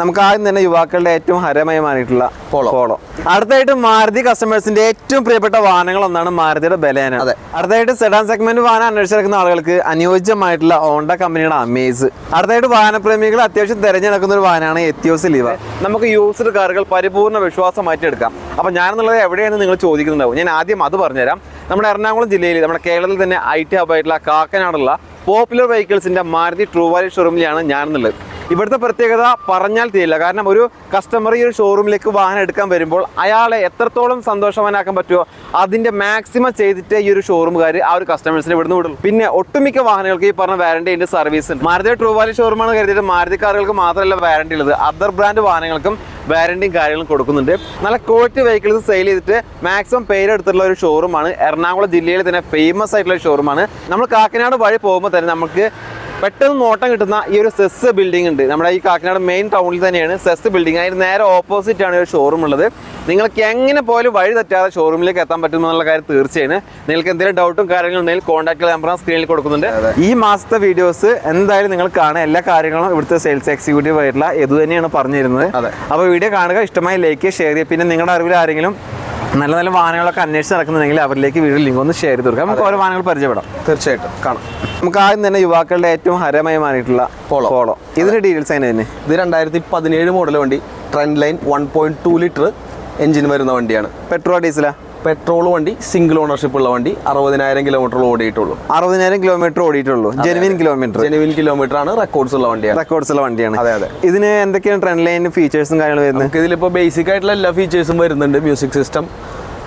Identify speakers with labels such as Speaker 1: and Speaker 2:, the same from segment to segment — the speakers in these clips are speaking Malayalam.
Speaker 1: നമുക്ക് ആദ്യം തന്നെ യുവാക്കളുടെ ഏറ്റവും ഹരമയമായിട്ടുള്ള
Speaker 2: പോളോ.
Speaker 1: പോളോ അടുത്തായിട്ട് മാരുതി കസ്റ്റമേഴ്സിന്റെ ഏറ്റവും പ്രിയപ്പെട്ട വാഹനങ്ങൾ ഒന്നാണ് മാരുതിയുടെ ബലേന
Speaker 2: അതെ.
Speaker 1: അടുത്തായിട്ട് സെഡാൻ സെഗ്മെന്റ് വാഹനം അന്വേഷിച്ചിരിക്കുന്ന ആളുകൾക്ക് അനുയോജ്യമായിട്ടുള്ള ഓണ്ട കമ്പനിയുടെ അമേസ് അടുത്തായിട്ട് വാഹനപ്രേമികൾ അത്യാവശ്യം തിരഞ്ഞെടുക്കുന്ന ഒരു വാഹനമാണ് എത്തിയോസ് ലീവ നമുക്ക് യൂസ്ഡ് കാറുകൾ പരിപൂർണ വിശ്വാസമായിട്ട് എടുക്കാം. അപ്പൊ ഞാനെന്നുള്ളത് എവിടെയാണ് നിങ്ങൾ ചോദിക്കുന്നുണ്ടാവും? ഞാൻ ആദ്യം അത് പറഞ്ഞുതരാം. നമ്മുടെ എറണാകുളം ജില്ലയിൽ നമ്മുടെ കേരളത്തിൽ തന്നെ ഐ ടി ഹബായിട്ടുള്ള കാക്കനാടുള്ള പോപ്പുലർ വെഹിക്കിൾസിന്റെ മാരുതി ട്രൂവാലി ഷോറൂമിലാണ് ഞാനെന്നുള്ളത്. ഇവിടുത്തെ പ്രത്യേകത പറഞ്ഞാൽ തീരില്ല. കാരണം ഒരു കസ്റ്റമർ ഈ ഒരു ഷോറൂമിലേക്ക് വാഹനം എടുക്കാൻ വരുമ്പോൾ അയാളെ എത്രത്തോളം സന്തോഷവാനാക്കാൻ പറ്റുമോ അതിന്റെ മാക്സിമം ചെയ്തിട്ട് ഈ ഒരു ഷോറൂമുകാർ ആ ഒരു കസ്റ്റമേഴ്സിന് ഇവിടുന്ന് വിടുള്ളൂ. പിന്നെ ഒട്ടുമിക്ക വാഹനങ്ങൾക്ക് ഈ പറഞ്ഞ അതിന്റെ സർവീസ് ഉണ്ട്. മാരുതി ട്രൂ വാലി ഷോറൂമാണ് കരുതിയിട്ട് മാരുതി കാറുകൾക്ക് മാത്രമല്ല വാറണ്ടി ഉള്ളത്. അതർ ബ്രാൻഡ് വാഹനങ്ങൾക്കും വാറണ്ടിയും കാര്യങ്ങളും കൊടുക്കുന്നുണ്ട്. നല്ല ക്വാളിറ്റി വെഹിക്കിൾസ് സെയിൽ ചെയ്തിട്ട് മാക്സിമം പേരെടുത്തിട്ടുള്ള ഒരു ഷോറൂമാണ് എറണാകുളം ജില്ലയിൽ തന്നെ ഫേമസ് ആയിട്ടുള്ള ഷോറൂമാണ് നമ്മൾ കാക്കനാട് വഴി പോകുമ്പോൾ തന്നെ നമുക്ക് പെട്ടെന്ന് നോട്ടം കിട്ടുന്ന ഈ ഒരു സെസ് ബിൽഡിംഗ് ഉണ്ട്. നമ്മുടെ ഈ കാക്കനാട് മെയിൻ ടൗണിൽ തന്നെയാണ് സെസ് ബിൽഡിംഗ് അതിന് നേരെ ഓപ്പോസിറ്റ് ആണ് ഒരു ഷോറൂം ഉള്ളത്. നിങ്ങൾക്ക് എങ്ങനെ പോലും വഴി തെറ്റാതെ ഷോറൂമിലേക്ക് എത്താൻ പറ്റുമെന്നുള്ള കാര്യം തീർച്ചയാണ്. നിങ്ങൾക്ക് എന്തെങ്കിലും ഡൗട്ടും കാര്യങ്ങളും ഉണ്ടെങ്കിൽ കോൺടാക്ട് നമ്പർ സ്ക്രീനിൽ കൊടുക്കുന്നുണ്ട്. ഈ മാസത്തെ വീഡിയോസ് എന്തായാലും നിങ്ങൾ കാണുക. എല്ലാ കാര്യങ്ങളും ഇവിടുത്തെ സെയിൽസ് എക്സിക്യൂട്ടീവ് ആയിട്ടുള്ള ഇത് തന്നെയാണ്
Speaker 2: പറഞ്ഞിരുന്നത്.
Speaker 1: അപ്പോൾ വീഡിയോ കാണുക ഇഷ്ടമായി ലൈക്ക് ഷെയർ ചെയ്യുക. പിന്നെ നിങ്ങളുടെ അറിവിൽ ആരെങ്കിലും നല്ല നല്ല വാഹനങ്ങളൊക്കെ അന്വേഷിച്ച് നടക്കുന്നുണ്ടെങ്കിൽ അവരിലേക്ക് വീഡിയോ ലിങ്ക് ഒന്ന് ഷെയർ ചെയ്ത് കൊടുക്കാം. നമുക്ക് ഓരോ വാഹനങ്ങൾ പരിചയപ്പെടാം.
Speaker 2: തീർച്ചയായിട്ടും. കാണാം.
Speaker 1: നമുക്ക് ആദ്യം തന്നെ യുവാക്കളുടെ ഏറ്റവും ഹരമയമായിട്ടുള്ള
Speaker 2: പോളോ.
Speaker 1: പോളോ ഇതിന്റെ ഡീറ്റെയിൽസ് അതിന് തന്നെ?
Speaker 2: ഇത് രണ്ടായിരത്തി പതിനേഴ് മോഡൽ വണ്ടി. Trendline one point two litre engine വരുന്ന വണ്ടിയാണ്.
Speaker 1: പെട്രോൾ ഡീസലാ
Speaker 2: പെട്രോൾ വണ്ടി സിംഗിൾ ഓണർഷിപ്പ് ഉള്ള വണ്ടി അറുപതിനായിരം കിലോമീറ്റർ ഓടിയിട്ടുള്ളൂ.
Speaker 1: അറുപതിനായിരം കിലോമീറ്റർ ഓടിയിട്ടുള്ളൂ. ജെനുവിൻ കിലോമീറ്റർ
Speaker 2: ജെനുവിൻ കിലോമീറ്റർ ആണ് റെക്കോർഡ്സ് ഉള്ള വണ്ടിയാണ്.
Speaker 1: റെക്കോർഡ്സ് ഉള്ള വണ്ടിയാണ്.
Speaker 2: അതെ, അതെ.
Speaker 1: ഇതിന് എന്തൊക്കെയാണ് ട്രെൻഡ് ലൈൻ ഫീച്ചേഴ്സും കാര്യങ്ങളും വരുന്നത്?
Speaker 2: ഇതിലിപ്പോ ഇതിലിപ്പോൾ ബേസിക് ആയിട്ടുള്ള എല്ലാ ഫീച്ചേഴ്സും വരുന്നുണ്ട്. മ്യൂസിക് സിസ്റ്റം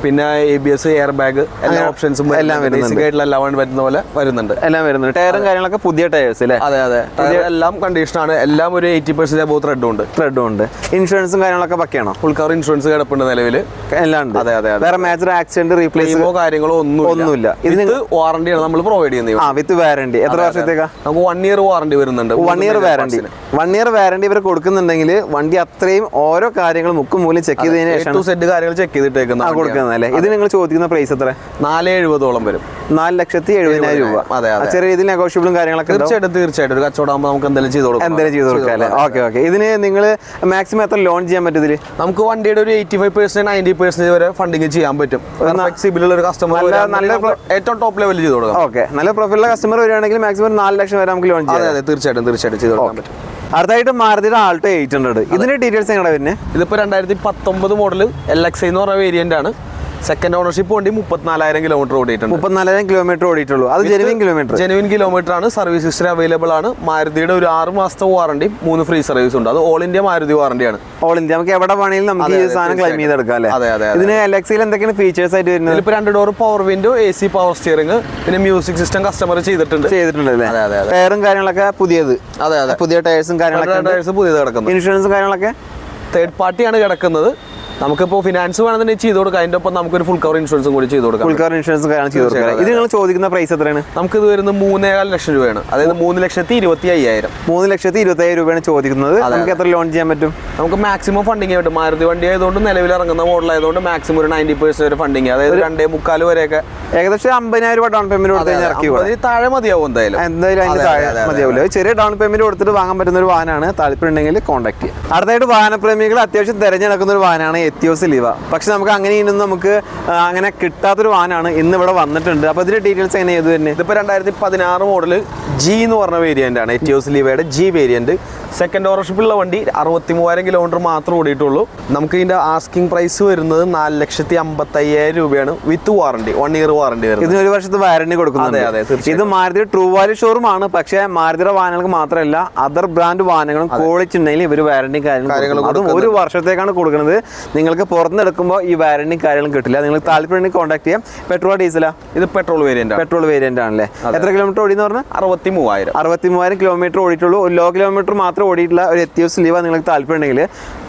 Speaker 2: പിന്നെ A B S air bag എല്ലാ ഓപ്ഷൻസും
Speaker 1: എല്ലാം വരുന്നുണ്ട്.
Speaker 2: ബേസിക് ആയിട്ടുള്ള എല്ലാം വരുന്ന പോലെ വരുന്നുണ്ട്.
Speaker 1: എല്ലാം വരുന്നുണ്ട്. ടയറും കാര്യങ്ങളൊക്കെ പുതിയ ടയേഴ്സ് അല്ലേ
Speaker 2: അതെ അതെ. ടയർ എല്ലാം കണ്ടീഷനാണ് എല്ലാം ഒരു എയ്റ്റി പെർസെന്റ് അബോ ത്രെഡും ഉണ്ട്.
Speaker 1: ത്രെഡും ഉണ്ട്. ഇൻഷുറൻസും കാര്യങ്ങളൊക്കെ പക്കയാണോ?
Speaker 2: ഫുൾ കവർ ഇൻഷുറൻസ് കിടപ്പുണ്ട് നിലവിൽ.
Speaker 1: എല്ലാം ഉണ്ട്.
Speaker 2: അതെ, അതെ.
Speaker 1: വേറെ മേജർ ആക്സിഡന്റ് റീപ്ലേസ്
Speaker 2: കാര്യങ്ങളോ ഒന്നും
Speaker 1: ഒന്നുമില്ല. ഇത്
Speaker 2: വാറണ്ടി വാറണ്ടിയാണ് നമ്മൾ പ്രൊവൈഡ് ചെയ്യുന്നത്
Speaker 1: ആ വിത്ത് വാറണ്ടി എത്ര വർഷത്തേക്കാ?
Speaker 2: നമുക്ക് വൺ ഇയർ വാറണ്ടി വരുന്നുണ്ട്.
Speaker 1: One year warranty one year warranty ഇവർ കൊടുക്കുന്നുണ്ടെങ്കിൽ വണ്ടി അത്രയും ഓരോ കാര്യങ്ങൾ മുക്കും മൂലം ചെക്ക് ചെയ്തതിന്
Speaker 2: സെറ്റ് കാര്യങ്ങൾ ചെക്ക് ചെയ്തിട്ടേക്കുന്നത്
Speaker 1: ആ കൊടുക്കുന്നത്. അല്ലേ ഇത് നിങ്ങൾ ചോദിക്കുന്ന പ്രൈസ് എത്ര?
Speaker 2: നാല് എഴുപതോളം വരും.
Speaker 1: നാല് ലക്ഷത്തി എഴുപതിനായിരം രൂപ.
Speaker 2: അതെ,
Speaker 1: ചെറിയ രീതിയിൽ നെഗോഷ്യബിളും കാര്യങ്ങളൊക്കെ.
Speaker 2: തീർച്ചയായിട്ടും തീർച്ചയായിട്ടും. ഒരു കച്ചവടം ആകുമ്പോൾ നമുക്ക് എന്തെങ്കിലും ചെയ്ത് കൊടുക്കാം.
Speaker 1: എന്തെങ്കിലും ചെയ്ത് കൊടുക്കാം അല്ലേ? Okay okay. ഇതിന് നിങ്ങൾ മാക്സിമം എത്ര ലോൺ ചെയ്യാൻ പറ്റും
Speaker 2: നമുക്ക് വണ്ടിയുടെ ഒരു eighty five percent ninety percent വരെ ഫണ്ടിങ് ചെയ്യാൻ പറ്റും. ഫ്ലെക്സിബിൾ ഒരു കസ്റ്റമർ
Speaker 1: നല്ല- നല്ല
Speaker 2: ഏറ്റവും ടോപ്പ് ലെവലിൽ ചെയ്ത് കൊടുക്കാം.
Speaker 1: ഓക്കെ. നല്ല പ്രൊഫൈലുള്ള കസ്റ്റമർ വരികയാണെങ്കിൽ മാക്സിമം നാല് ലക്ഷം വരെ നമുക്ക് ലോൺ ചെയ്യാം.
Speaker 2: അതെ. അതെ തീർച്ചയായിട്ടും തീർച്ചയായിട്ടും ചെയ്ത് കൊടുക്കാൻ പറ്റും.
Speaker 1: അടുത്തായിട്ട് മാരുതിയുടെ ആൾട്ടോ എയ്റ്റ് ഹൺഡ്രഡ് ഇതിന്റെ ഡീറ്റെയിൽസ് എങ്ങനെ വരുന്നത്
Speaker 2: ഇതിപ്പോ രണ്ടായിരത്തി പത്തൊമ്പത് മോഡൽ എൽ എക്സ് എന്ന് പറഞ്ഞ വേരിയന്റ് ആണ്. സെക്കൻഡ് ഓണർഷിപ്പ് വണ്ടി മുപ്പത്തിനാലായിരം കിലോമീറ്റർ ഓടിയിട്ടുണ്ട്.
Speaker 1: മുപ്പത്തിനാലായിരം കിലോമീറ്റർ ഓടിയിട്ടുള്ളൂ. അത് ജെനുവിൻ കിലോമീറ്റർ
Speaker 2: ജെനുവിൻ കിലോമീറ്റർ ആണ്. സർവീസ് ഹിസ്റ്ററി അവൈലബിൾ ആണ്. മാരുതിയുടെ ഒരു ആറ് മാസത്തെ വാറണ്ടി മൂന്ന് ഫ്രീ സർവീസ് ഉണ്ട്. അത് ഓൾ ഇന്ത്യ മാരുതി വാറണ്ടിയാണ്
Speaker 1: ഓൾ ഇന്ത്യ നമുക്ക് എവിടെ വേണമെങ്കിലും നമുക്ക് ഈ സാധനം ക്ലെയിം
Speaker 2: ചെയ്ത്
Speaker 1: ചെയ്തെടുക്കാം അല്ലേ?
Speaker 2: അതെ, അതെ.
Speaker 1: ഇതിന് എലക്സിയിൽ എന്തൊക്കെയാണ് ഫീച്ചേഴ്സ് ആയിട്ട് വരുന്നത്?
Speaker 2: ഇപ്പൊ രണ്ട് door power window A C power steering പിന്നെ മ്യൂസിക് സിസ്റ്റം കസ്റ്റമർ ചെയ്തിട്ടുണ്ട്.
Speaker 1: ചെയ്തിട്ടുണ്ട് അല്ലേ?
Speaker 2: അതെ, അതെ.
Speaker 1: ടയറും കാര്യങ്ങളൊക്കെ പുതിയത്.
Speaker 2: അതെ അതെ.
Speaker 1: പുതിയ ടയേഴ്സും കാര്യങ്ങളൊക്കെ ടയർസ്
Speaker 2: ടയേഴ്സ് പുതിയത് കിടക്കുന്നു.
Speaker 1: ഇൻഷുറൻസും കാര്യങ്ങളൊക്കെ?
Speaker 2: തേർഡ് പാർട്ടിയാണ് കിടക്കുന്നത്. നമുക്കിപ്പോൾ ഫിനാൻസ് വേണമെന്നുണ്ടെങ്കിൽ ചെയ്ത് കൊടുക്കാം. അതിന്റെ ഒപ്പം നമുക്ക് ഒരു ഫുൾ കവർ ഇൻഷുറൻസും കൂടി ചെയ്ത് കൊടുക്കാം.
Speaker 1: ഫുൾ കവർ ഇൻഷുറൻസ് ചെയ്ത് കൊടുക്കാം ഇത് നിങ്ങൾ ചോദിക്കുന്ന പ്രൈസ് എത്രയാണ്?
Speaker 2: നമുക്ക് ഇത് വരുന്നത് മൂന്നേകാൽ ലക്ഷം രൂപയാണ്. അതായത് മൂന്ന് ലക്ഷത്തി ഇരുപത്തി അയ്യായിരം
Speaker 1: മൂന്ന് ലക്ഷത്തി ഇരുപത്തി അയ്യായിരം രൂപയാണ് ചോദിക്കുന്നത്. നമുക്ക് എത്ര ലോൺ ചെയ്യാൻ പറ്റും?
Speaker 2: നമുക്ക് മാക്സിമം ഫണ്ടിങ് ആയിട്ട് മാരുതി വണ്ടി ആയതുകൊണ്ട് നിലവിൽ ഇറങ്ങുന്ന മോഡൽ ആയതുകൊണ്ട് മാക്സിമം ഒരു നയന്റി പെർസെന്റ് വരെ ഫണ്ടിങ് അതായത് രണ്ടേ മുക്കാൽ വരെയൊക്കെ.
Speaker 1: ഏകദേശം അമ്പതിനായിരം രൂപ ഡൗൺ പേയ്മെന്റ് കൊടുത്ത് ഇറക്കി.
Speaker 2: താഴെ മതിയാവും എന്തായാലും.
Speaker 1: എന്തായാലും താഴെ മതിയാവില്ല. ചെറിയ ഡൗൺ പേയ്മെന്റ് കൊടുത്തിട്ട് വാങ്ങാൻ പറ്റുന്ന ഒരു വാഹനമാണ്. താല്പര്യം ഉണ്ടെങ്കിൽ കോൺടാക്ട് ചെയ്യുക അടുത്തായിട്ട് വാഹനപ്രേമികൾ അത്യാവശ്യം തിരഞ്ഞെടുക്കുന്ന ഒരു വാഹനമാണ് എത്തിയോസ് ലിവ. പക്ഷെ നമുക്ക് അങ്ങനെ ഇന്നും നമുക്ക് അങ്ങനെ കിട്ടാത്തൊരു വാനാണ് ഇന്ന് ഇവിടെ വന്നിട്ടുണ്ട്. അപ്പോൾ ഇതിന്റെ ഡീറ്റെയിൽസ് എങ്ങനെ ചെയ്തു തന്നെ
Speaker 2: ഇതിപ്പോൾ രണ്ടായിരത്തി പതിനാറ് മോഡൽ ജി എന്ന് പറഞ്ഞ വേരിയന്റ് ആണ് എറ്റിയോസ് ലിവയുടെ ജി വേരിയന്റ് സെക്കൻഡ് ഓണർഷിപ്പുള്ള വണ്ടി അറുപത്തി മൂവായിരം കിലോമീറ്റർ മാത്രം ഓടിയിട്ടുള്ളൂ. നമുക്ക് ഇതിന്റെ ആസ്കിംഗ് പ്രൈസ് വരുന്നത് നാല് ലക്ഷത്തി അമ്പത്തി അയ്യായിരം രൂപയാണ് with warranty one year warranty വരും
Speaker 1: ഇതിന് ഒരു വർഷത്തെ വാറണ്ടി കൊടുക്കുന്നത്
Speaker 2: അതെ, അതെ,
Speaker 1: ഇത് മാരുതി ട്രൂ വാല്യൂ ഷോറൂം ആണ്. പക്ഷേ മാരുതിയുടെ വാഹനങ്ങൾക്ക് മാത്രമല്ല അതർ ബ്രാൻഡ് വാഹനങ്ങളും ക്വാളിറ്റി ഉണ്ടെങ്കിൽ ഇവർ വാറണ്ടി കാര്യങ്ങളും അതും ഒരു വർഷത്തേക്കാണ് കൊടുക്കുന്നത്. നിങ്ങൾക്ക് പുറത്തുനിന്ന് എടുക്കുമ്പോൾ ഈ വാറണ്ടി കാര്യങ്ങളും കിട്ടില്ല. നിങ്ങൾ താല്പര്യം കോൺടാക്ട് ചെയ്യാം. പെട്രോൾ ഡീസലാ
Speaker 2: ഇത് പെട്രോൾ വേരിയന്റ്
Speaker 1: പെട്രോൾ വേരിയന്റ് ആണല്ലേ? എത്ര കിലോമീറ്റർ ഓടിയെന്ന് പറഞ്ഞാൽ
Speaker 2: അറുപത്തി മൂവായിരം
Speaker 1: അറുപത്തി മൂവായിരം കിലോമീറ്റർ ഓടിയിട്ടുള്ളൂ. ഒരു ലോ കിലോമീറ്റർ മാത്രം ഓടിയിട്ടുള്ള ഒരു എത്തിയോസ് ലീവ നിങ്ങൾക്ക് താല്പര്യം ഉണ്ടെങ്കിൽ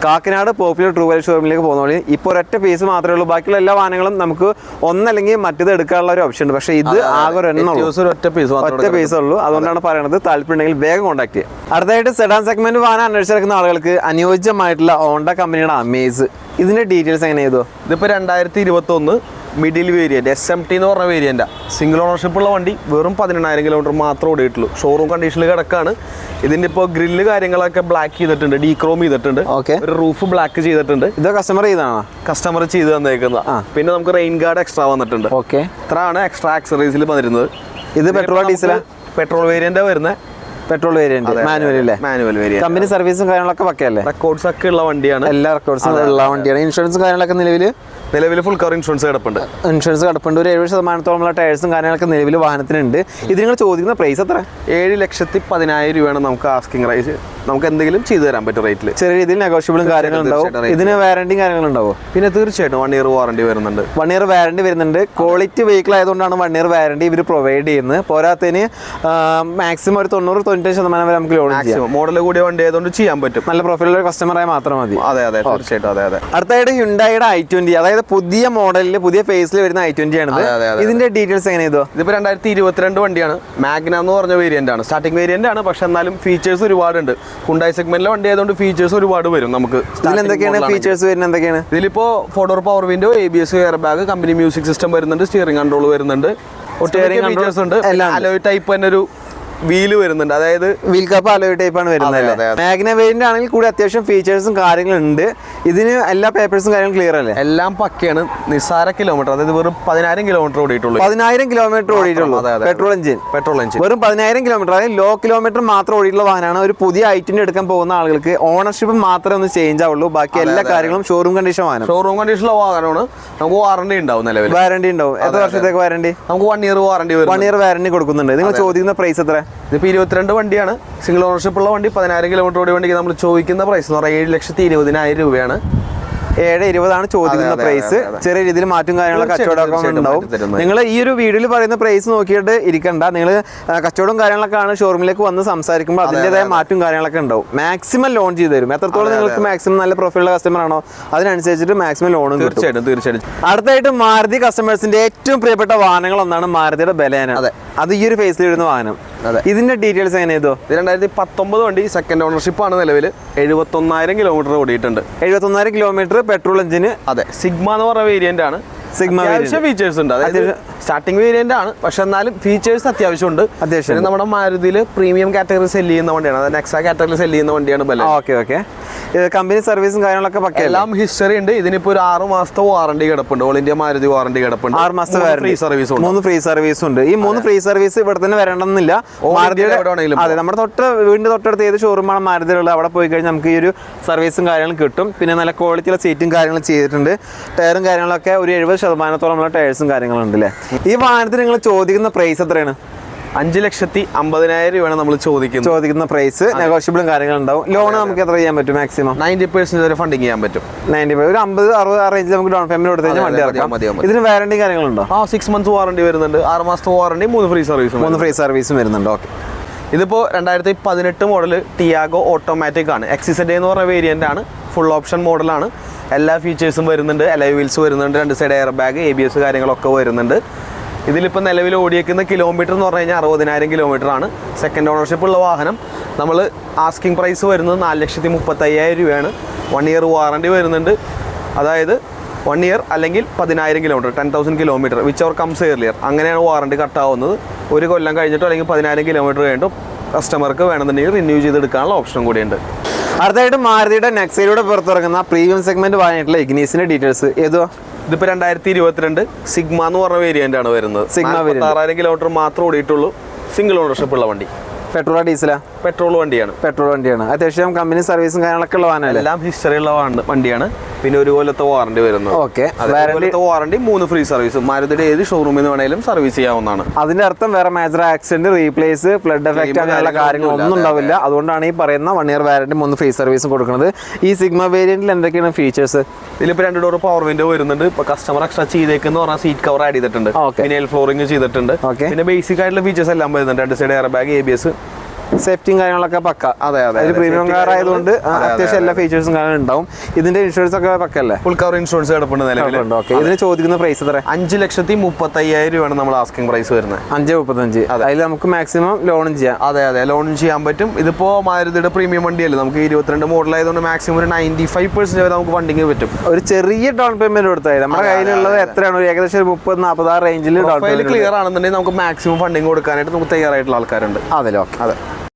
Speaker 1: കാക്കനാട് പോപ്പുലർ ട്രൂ വൈൽ ഷോറൂമിലേക്ക് പോലെ ഇപ്പോൾ ഒരൊറ്റ പീസ് മാത്രമേ ഉള്ളൂ. ബാക്കിയുള്ള എല്ലാ വാഹനങ്ങളും നമുക്ക് ഒന്നല്ലെങ്കിൽ മറ്റേത് എടുക്കാനുള്ള ഒരു ഓപ്ഷൻ ഉണ്ട്. പക്ഷേ ഇത് ആകെ ഒരു എണ്ണം
Speaker 2: ഒറ്റ പീസ്
Speaker 1: ഒറ്റ പീസേ ഉള്ളൂ. അതുകൊണ്ടാണ് പറയുന്നത് താല്പര്യം ഉണ്ടെങ്കിൽ വേഗം കോൺടാക്ട് ചെയ്യുക. അടുത്തായിട്ട് സെഡാൻ സെഗ്മെന്റ് വാഹനം അന്വേഷിച്ചിരിക്കുന്ന ആളുകൾക്ക് അനുയോജ്യമായിട്ടുള്ള ഓണ്ട കമ്പനിയുടെ അമേസ് ഇതിന്റെ ഡീറ്റെയിൽസ് എങ്ങനെ ചെയ്തു?
Speaker 2: ഇതിപ്പോ രണ്ടായിരത്തി ഇരുപത്തി ഒന്ന് middle variant S M T എന്ന് പറഞ്ഞ വേരിയന്റാണ് സിംഗിൾ ഓണർഷിപ്പ് ഉള്ള വണ്ടി വെറും പതിനെണ്ണായിരം കിലോമീറ്റർ മാത്രമേ ഓടിയിട്ടുള്ളൂ ഷോറൂം കണ്ടീഷനിൽ കിടക്കാണ്. ഇതിന്റെ ഇപ്പോൾ ഗ്രില്ല് കാര്യങ്ങളൊക്കെ ബ്ലാക്ക് ചെയ്തിട്ടുണ്ട് ഡീക്രോം ചെയ്തിട്ടുണ്ട്.
Speaker 1: ഓക്കെ
Speaker 2: ഒരു റൂഫ് ബ്ലാക്ക് ചെയ്തിട്ടുണ്ട്.
Speaker 1: ഇത് കസ്റ്റമർ ചെയ്താണോ
Speaker 2: കസ്റ്റമർ ചെയ്ത് തന്നേക്കുന്ന പിന്നെ നമുക്ക് റെയിൻ ഗാർഡ് എക്സ്ട്രാ വന്നിട്ടുണ്ട്.
Speaker 1: ഓക്കെ
Speaker 2: ഇത്രയാണ് എക്സ്ട്രാ ആക്സറീസിൽ വന്നിരുന്നത്.
Speaker 1: ഇത് പെട്രോൾ ഡീസലാ
Speaker 2: പെട്രോൾ വേരിയന്റ് വരുന്നത്
Speaker 1: പെട്രോൾ വേരിയന്റ് മാനുവൽ അല്ലേ
Speaker 2: മാനുവൽ വേരിയന്റ്
Speaker 1: കമ്പനി സർവീസും കാര്യങ്ങളൊക്കെ പക്കയല്ലേ?
Speaker 2: റെക്കോർഡ്സ് ഒക്കെ ഉള്ള വണ്ടിയാണ്.
Speaker 1: എല്ലാ റെക്കോർഡ്സും ഉള്ള വണ്ടിയാണ്. ഇൻഷുറൻസ് കാര്യങ്ങളൊക്കെ നിലവിൽ
Speaker 2: നിലവിൽ ഫുൾ കവർ ഇൻഷുറൻസ് കിടപ്പുണ്ട്.
Speaker 1: ഇൻഷുറൻസ് കിടപ്പുണ്ട്. ഒരു ഏഴ് ശതമാനത്തോളമുള്ള ടയർസും കാര്യങ്ങളൊക്കെ നിലവിൽ വാഹനത്തിനുണ്ട്. ഇത് നിങ്ങൾ ചോദിക്കുന്ന പ്രൈസ് എത്ര?
Speaker 2: ഏഴ് ലക്ഷത്തി പതിനായിരം രൂപയാണ് നമുക്ക് ആസ്കിംഗ് റൈസ് നമുക്ക് എന്തെങ്കിലും ചെയ്തു തരാൻ പറ്റും റേറ്റിൽ
Speaker 1: ചെറിയ രീതിയിൽ നെഗോഷ്യബിളും കാര്യങ്ങളും ഉണ്ടാവും. ഇതിന് വാറണ്ടിയും കാര്യങ്ങളുണ്ടാവും
Speaker 2: പിന്നെ തീർച്ചയായിട്ടും വൺ ഇയർ വാറണ്ടി വരുന്നുണ്ട്.
Speaker 1: വൺ ഇയർ വാറണ്ടി വരുന്നുണ്ട്. ക്വാളിറ്റി വെഹിക്കിൾ ആയതുകൊണ്ടാണ് വൺ ഇയർ വാറണ്ടി ഇവർ പ്രൊവൈഡ് ചെയ്യുന്നത്. പോരാത്തതിന് മാക്സിമം ഒരു തൊണ്ണൂറ് തൊണ്ണൂറ്റഞ്ച് ശതമാനം വരെ നമുക്ക് ലോൺ ചെയ്യാം.
Speaker 2: മോഡൽ കൂടിയ വണ്ടി ആയതുകൊണ്ട് ചെയ്യാൻ പറ്റും.
Speaker 1: നല്ല പ്രൊഫൈലുള്ള കസ്റ്റമറായി മാത്രം മതി.
Speaker 2: അതെ അതെ തീർച്ചയായിട്ടും അതെ അതെ.
Speaker 1: അടുത്തായിട്ട് ഹ്യുണ്ടായുടെ ഐ ട്വന്റി അതായത് പുതിയ മോഡലിൽ പുതിയ ഫേസിൽ വരുന്ന ഐ ട്വന്റി ആണ്. ഇതിന്റെ ഡീറ്റെയിൽസ് എങ്ങനെ ചെയ്തോ
Speaker 2: ഇതിപ്പോൾ രണ്ടായിരത്തി ഇരുപത്തിരണ്ട് വണ്ടിയാണ്. മാഗ്ന എന്ന് പറഞ്ഞ വേരിയന്റ് ആണ്. സ്റ്റാർട്ടിംഗ് വേരിയന്റ് ആണ് പക്ഷെ എന്നാലും ഫീച്ചേഴ്സ് ഒരുപാടുണ്ട്. ഹുണ്ടായി സെഗ്മെന്റിലെ വണ്ടി ആയതുകൊണ്ട് ഫീച്ചേഴ്സ് ഒരുപാട് വരും നമുക്ക്
Speaker 1: എന്തൊക്കെയാണ്. ഫീച്ചേഴ്സ് വരുന്നത് എന്തൊക്കെയാണ്?
Speaker 2: ഇതിലിപ്പോ four door power window A B S air bag company music system വരുന്നുണ്ട് സ്റ്റിയറിംഗ് കൺട്രോൾ വരുന്നുണ്ട്.
Speaker 1: ഒട്ടേറെ
Speaker 2: ഫീച്ചേഴ്സ് ഉണ്ട്.
Speaker 1: ഉണ്ട്.
Speaker 2: അലോയ് ടൈപ്പ് തന്നെ ഒരു വീൽ വരുന്നുണ്ട്. അതായത്
Speaker 1: വീൽ കപ്പ് അലോയ് ടൈപ്പ് ആണ് വരുന്നത്. മാഗ്ന വേരിയന്റ് ആണെങ്കിൽ കൂടി അത്യാവശ്യം ഫീച്ചേഴ്സും കാര്യങ്ങളും ഉണ്ട് ഇതിന് എല്ലാ പേപ്പേഴ്സും കാര്യങ്ങളും ക്ലിയർ അല്ലേ?
Speaker 2: എല്ലാം പക്കയാണ്. നിസാര കിലോമീറ്റർ അതായത് വെറും പതിനായിരം കിലോമീറ്റർ ഓടിയിട്ടുള്ളൂ
Speaker 1: പതിനായിരം കിലോമീറ്റർ ഓടിയിട്ടുള്ളൂ. പെട്രോൾ എഞ്ചിൻ
Speaker 2: പെട്രോൾ എഞ്ചിൻ
Speaker 1: വെറും പതിനായിരം കിലോമീറ്റർ അതായത് ലോ കിലോമീറ്റർ മാത്രം ഓടിയിട്ടുള്ള വാഹനമാണ്. ഒരു പുതിയ ഐറ്റിന് എടുക്കാൻ പോകുന്ന ആളുകൾക്ക് ഓണർഷിപ്പ് മാത്രമേ ഒന്ന് ചേഞ്ച് ആവുള്ളൂ. ബാക്കി എല്ലാ കാര്യങ്ങളും ഷോറൂം കണ്ടീഷൻ വാഹനം.
Speaker 2: ഷോറൂം കണ്ടീഷനുള്ള വാഹനമാണ്. നമുക്ക് വാറണ്ടി ഉണ്ടാവും നിലവിൽ.
Speaker 1: വാറണ്ടി ഉണ്ടാവും. എത്ര വർഷത്തേക്ക് വാറണ്ടി
Speaker 2: നമുക്ക് one year warranty
Speaker 1: one year warranty കൊടുക്കുന്നുണ്ട്. നിങ്ങൾ ചോദിക്കുന്ന പ്രൈസ് എത്ര?
Speaker 2: ഇതിപ്പോൾ ഇരുപത്തിരണ്ട് വണ്ടിയാണ്. സിംഗിൾ ഓണർഷിപ്പ് ഉള്ള വണ്ടി പതിനായിരം കിലോമീറ്റർ ഓടി വണ്ടിക്ക് നമ്മൾ ചോദിക്കുന്ന പ്രൈസ് എന്ന് പറഞ്ഞാൽ ഏഴ് ലക്ഷത്തി ഇരുപതിനായിരം രൂപയാണ്.
Speaker 1: ഏഴ് ഇരുപതാണ് ചോദിക്കുന്ന പ്രൈസ്. ചെറിയ രീതിയിൽ മാറ്റും കാര്യങ്ങളൊക്കെ കച്ചവടമൊക്കെ ഉണ്ടാവും. നിങ്ങൾ ഈ ഒരു വീഡിയോയിൽ പറയുന്ന പ്രൈസ് നോക്കിയിട്ട് ഇരിക്കണ്ട. നിങ്ങൾ കച്ചവടവും കാര്യങ്ങളൊക്കെ ആണ് ഷോറൂമിലേക്ക് വന്ന് സംസാരിക്കുമ്പോൾ അതിന്റെതായ മാറ്റും കാര്യങ്ങളൊക്കെ ഉണ്ടാവും. മാക്സിമം ലോൺ ചെയ്ത് തരും. എത്രത്തോളം നിങ്ങൾക്ക് മാക്സിമം നല്ല പ്രൊഫൈലുള്ള കസ്റ്റമർ ആണോ അതിനനുസരിച്ചിട്ട് മാക്സിമം ലോണും
Speaker 2: തീർച്ചയായിട്ടും തീർച്ചയായിട്ടും.
Speaker 1: അടുത്തായിട്ട് മാരുതി കസ്റ്റമേഴ്സിന്റെ ഏറ്റവും പ്രിയപ്പെട്ട വാഹനങ്ങൾ ഒന്നാണ് മാരുതിയുടെ ബലേന
Speaker 2: അതെ.
Speaker 1: അത് ഈ ഒരു ഫേസിൽ വരുന്ന വാഹനം. ഇതിന്റെ ഡീറ്റെയിൽസ് എങ്ങനെ ചെയ്തോ
Speaker 2: ഇത് രണ്ടായിരത്തി പത്തൊമ്പത് വണ്ടി സെക്കൻഡ് ഓണർഷിപ്പ് ആണ് നിലവിൽ എഴുപത്തൊന്നായിരം കിലോമീറ്റർ ഓടിയിട്ടുണ്ട്.
Speaker 1: എഴുപത്തൊന്നായിരം കിലോമീറ്റർ പെട്രോൾ എഞ്ചിന്
Speaker 2: അതെ. സിഗ്മ എന്ന് പറഞ്ഞ വേരിയന്റ് ആണ്. സിഗ്മ ഫീച്ചേഴ്സ് ഉണ്ട്. അതായത് സ്റ്റാർട്ടിംഗ് വേരിയന്റ് ആണ്. പക്ഷെ എന്നാലും ഫീച്ചേഴ്സ് അത്യാവശ്യം ഉണ്ട്
Speaker 1: അത്യാവശ്യം
Speaker 2: നമ്മുടെ മാരുതിയിൽ പ്രീമിയം കാറ്റഗറി സെൽ ചെയ്യുന്ന വണ്ടിയാണ്. അതായത് നെക്സ കാറ്റഗറി സെൽ ചെയ്യുന്ന വണ്ടിയാണ് ബല
Speaker 1: ഓക്കെ ഓക്കെ കമ്പനി സർവീസും കാര്യങ്ങളൊക്കെ പക്കെ
Speaker 2: എല്ലാം ഹിസ്റ്ററി ഉണ്ട്. ഇതിനിപ്പോ ഒരു ആറ് മാസത്തെ വാറണ്ടി കിടപ്പുണ്ട്. ഓൾ ഇന്ത്യ മാരുതി വാറണ്ടി കിടപ്പുണ്ട്.
Speaker 1: ആറ് മാസത്തെ
Speaker 2: ഫ്രീ സർവീസ്
Speaker 1: മൂന്ന് ഫ്രീ സർവീസ് ഉണ്ട്. ഈ മൂന്ന് ഫ്രീ സർവീസ് ഇവിടെ തന്നെ വരണമെന്നില്ല. മാരുതിയുടെ അതെ നമ്മുടെ തൊട്ട് വീടിന്റെ തൊട്ടടുത്ത് ഏത് ഷോറൂമാണ് മാരുതിയിലുള്ളത്? അവിടെ പോയി കഴിഞ്ഞാൽ നമുക്ക് ഈ ഒരു സർവീസും കാര്യങ്ങളും കിട്ടും. പിന്നെ നല്ല ക്വാളിറ്റിയുള്ള സീറ്റും കാര്യങ്ങളും ചെയ്തിട്ടുണ്ട്. ടയറും കാര്യങ്ങളൊക്കെ ഒരു എഴുപത് ശതമാനത്തോളം ടയർസും കാര്യങ്ങളും ഉണ്ട് അല്ലേ ഈ വാഹനത്തിന് നിങ്ങൾ ചോദിക്കുന്ന പ്രൈസ് എത്രയാണ്?
Speaker 2: അഞ്ച് ലക്ഷത്തി അമ്പതിനായിരം രൂപയാണ് നമ്മൾ ചോദിക്കുന്നത്.
Speaker 1: ചോദിക്കുന്ന പ്രൈസ് നെഗോഷ്യബിളും കാര്യങ്ങളും ഉണ്ടാവും ലോൺ നമുക്ക് എത്ര ചെയ്യാൻ പറ്റും മാക്സിമം
Speaker 2: നയന്റി പെർസെന്റ് വരെ ഫണ്ടിങ് ചെയ്യാൻ പറ്റും.
Speaker 1: നയന്റി ഒരു അമ്പത് അറുപത് ആ റേഞ്ചിൽ നമുക്ക് ഡൗൺ പേയ്മെന്റ് കൊടുത്തു കഴിഞ്ഞാൽ വണ്ടി ഇറക്കാം. ഇതിന് വാറണ്ടി കാര്യങ്ങളുണ്ടോ?
Speaker 2: ആ സിക്സ് മന്ത്സ് വാറണ്ടി വരുന്നുണ്ട്. ആറ് മാസത്തെ വാറണ്ടി മൂന്ന് ഫ്രീ സർവീസും
Speaker 1: മൂന്ന് ഫ്രീ സർവീസും വരുന്നുണ്ട്. ഓക്കെ
Speaker 2: ഇതിപ്പോൾ രണ്ടായിരത്തി പതിനെട്ട് മോഡൽ ടിയാഗോ ഓട്ടോമാറ്റിക് ആണ് എക്സിസഡേ എന്ന് പറഞ്ഞ വേരിയന്റ് ആണ്. ഫുൾ ഓപ്ഷൻ മോഡലാണ് എല്ലാ ഫീച്ചേഴ്സും വരുന്നുണ്ട്. എല്ലാ വീൽസ് വരുന്നുണ്ട്. രണ്ട് side air bag A B S കാര്യങ്ങളൊക്കെ വരുന്നുണ്ട്. ഇതിലിപ്പോൾ നിലവിൽ ഓടിയേക്കുന്ന കിലോമീറ്റർ എന്ന് പറഞ്ഞു കഴിഞ്ഞാൽ അറുപതിനായിരം കിലോമീറ്റർ ആണ്. സെക്കൻഡ് ഓണർഷിപ്പ് ഉള്ള വാഹനം. നമ്മൾ ആസ്കിംഗ് പ്രൈസ് വരുന്നത് നാല് ലക്ഷത്തി മുപ്പത്തയ്യായിരം രൂപയാണ്. വൺ ഇയർ വാറണ്ടി വരുന്നുണ്ട്. അതായത് വൺ ഇയർ അല്ലെങ്കിൽ പതിനായിരം kilometre ten thousand kilometre whichever comes earlier അങ്ങനെയാണ് വാറണ്ടി കട്ടാവുന്നത് ഒരു കൊല്ലം കഴിഞ്ഞിട്ടോ അല്ലെങ്കിൽ പതിനായിരം കിലോമീറ്റർ കഴിഞ്ഞിട്ടും കസ്റ്റമർക്ക് വേണമെന്നുണ്ടെങ്കിൽ റിന്യൂ ചെയ്തെടുക്കാനുള്ള ഓപ്ഷൻ കൂടിയുണ്ട്.
Speaker 1: അടുത്തായിട്ട് മാരുതിയുടെ നെക്സയിലൂടെ പുറത്തിറങ്ങുന്ന പ്രീമിയം സെഗ്മെന്റ് വാങ്ങിയിട്ടുള്ള ഇഗ്നീസിന്റെ ഡീറ്റെയിൽസ് ഏതോ
Speaker 2: ഇതിപ്പോൾ രണ്ടായിരത്തി ഇരുപത്തിരണ്ട് സിഗ്മ എന്ന് പറഞ്ഞ വേരിയന്റ് ആണ് വരുന്നത്.
Speaker 1: സിഗ്മ.
Speaker 2: ആറായിരം കിലോമീറ്റർ മാത്രം ഓടിയിട്ടുള്ളൂ. സിംഗിൾ ഓണർഷിപ്പ് ഉള്ള വണ്ടി.
Speaker 1: പെട്രോളോ ഡീസലാ
Speaker 2: പെട്രോൾ വണ്ടിയാണ്.
Speaker 1: പെട്രോൾ വണ്ടിയാണ്. അത്യാവശ്യം കമ്പനി സർവീസും കാര്യങ്ങളൊക്കെ ഉള്ള വാഹനമല്ല?
Speaker 2: എല്ലാം ഹിസ്റ്ററി ഉള്ള വാണ്ട്- വണ്ടിയാണ്. പിന്നെ ഒരു കൊല്ലത്തെ വാറണ്ടി വരുന്നു
Speaker 1: ഓക്കെ വാറണ്ടി
Speaker 2: മൂന്ന് ഫ്രീ സർവീസ് മാരുതിയുടെ ഏത് ഷോറൂമിൽ നിന്ന് വേണേലും സർവീസ് ചെയ്യാവുന്നതാണ്.
Speaker 1: അതിന്റെ അർത്ഥം വേറെ major accident replace flood effect അങ്ങനെയുള്ള കാര്യങ്ങളൊന്നും ഉണ്ടാവില്ല. അതുകൊണ്ടാണ് ഈ പറയുന്ന വൺ ഇയർ വാറണ്ടി മൂന്ന് ഫ്രീ സർവീസ് കൊടുക്കുന്നത്. ഈ സിഗ്മ വേരിയന്റിൽ എന്തൊക്കെയാണ് ഫീച്ചേഴ്സ്
Speaker 2: ഇതിലിപ്പോൾ രണ്ട് ഡോർ പവർ വിൻഡോ വരുന്നുണ്ട്. ഇപ്പൊ കസ്റ്റമർ എക്സ്ട്രാ ചെയ്തേക്കെന്ന് പറഞ്ഞാൽ സീറ്റ് കവർ ആഡ് ചെയ്തിട്ടുണ്ട്. പിന്നെ ഫ്ലോറിംഗ് ചെയ്തിട്ടുണ്ട്. പിന്നെ ബേസിക് ആയിട്ടുള്ള ഫീച്ചേഴ്സ് എല്ലാം വരുന്നുണ്ട്. രണ്ട് side air bag A B S
Speaker 1: സേഫ്റ്റിയും കാര്യങ്ങളൊക്കെ പക്ക.
Speaker 2: അതെ, അതെ,
Speaker 1: ഒരു പ്രീമിയം കാർ ആയതുകൊണ്ട് അത്യാവശ്യം എല്ലാ ഫീച്ചേഴ്സും കാര്യങ്ങളും ഉണ്ടാവും. ഇതിന്റെ ഇൻഷുറൻസ് ഒക്കെ പക്കല്ലേ
Speaker 2: ഫുൾ കവർ ഇൻഷുറൻസ് കിടപ്പുണ്ട് നിലവിലുണ്ട്
Speaker 1: ഓക്കെ ഇതിന് ചോദിക്കുന്ന പ്രൈസ് എത്ര
Speaker 2: അഞ്ച് ലക്ഷത്തി മുപ്പത്തി അയ്യായിരം രൂപയാണ് നമ്മൾ ആസ്കിംഗ് പ്രൈസ് വരുന്നത്.
Speaker 1: അഞ്ച് മുപ്പത്തഞ്ച്. അതിൽ നമുക്ക് മാക്സിമം ലോണും ചെയ്യാം.
Speaker 2: അതെ അതെ. ലോണും ചെയ്യാൻ പറ്റും. ഇതിപ്പോ മാരുതിയുടെ പ്രീമിയം വണ്ടിയല്ലേ? നമുക്ക് ഇരുപത്തിരണ്ട് മോഡൽ ആയതുകൊണ്ട് മാക്സിമം ഒരു നയന്റി ഫൈവ് പെർസെന്റ് വരെ നമുക്ക് വണ്ടിക്ക് പറ്റും.
Speaker 1: ഒരു ചെറിയ ഡൗൺ പേയ്മെന്റ് കൊടുത്താൽ നമ്മുടെ കയ്യിലുള്ളത് എത്രയാണ്? ഒരു ഏകദേശം ഒരു മുപ്പത് നാൽപ്പത് ആ റേഞ്ചിൽ ഡൗൺ പേയ്മെന്റ്
Speaker 2: ക്ലിയർ ആണെന്നുണ്ടെങ്കിൽ നമുക്ക് മാക്സിമം ഫണ്ടിങ് കൊടുക്കാനായിട്ട് നമുക്ക് തയ്യാറായിട്ടുള്ള ആൾക്കാരുണ്ട്.
Speaker 1: അതെ ഓക്കെ
Speaker 2: അതെ.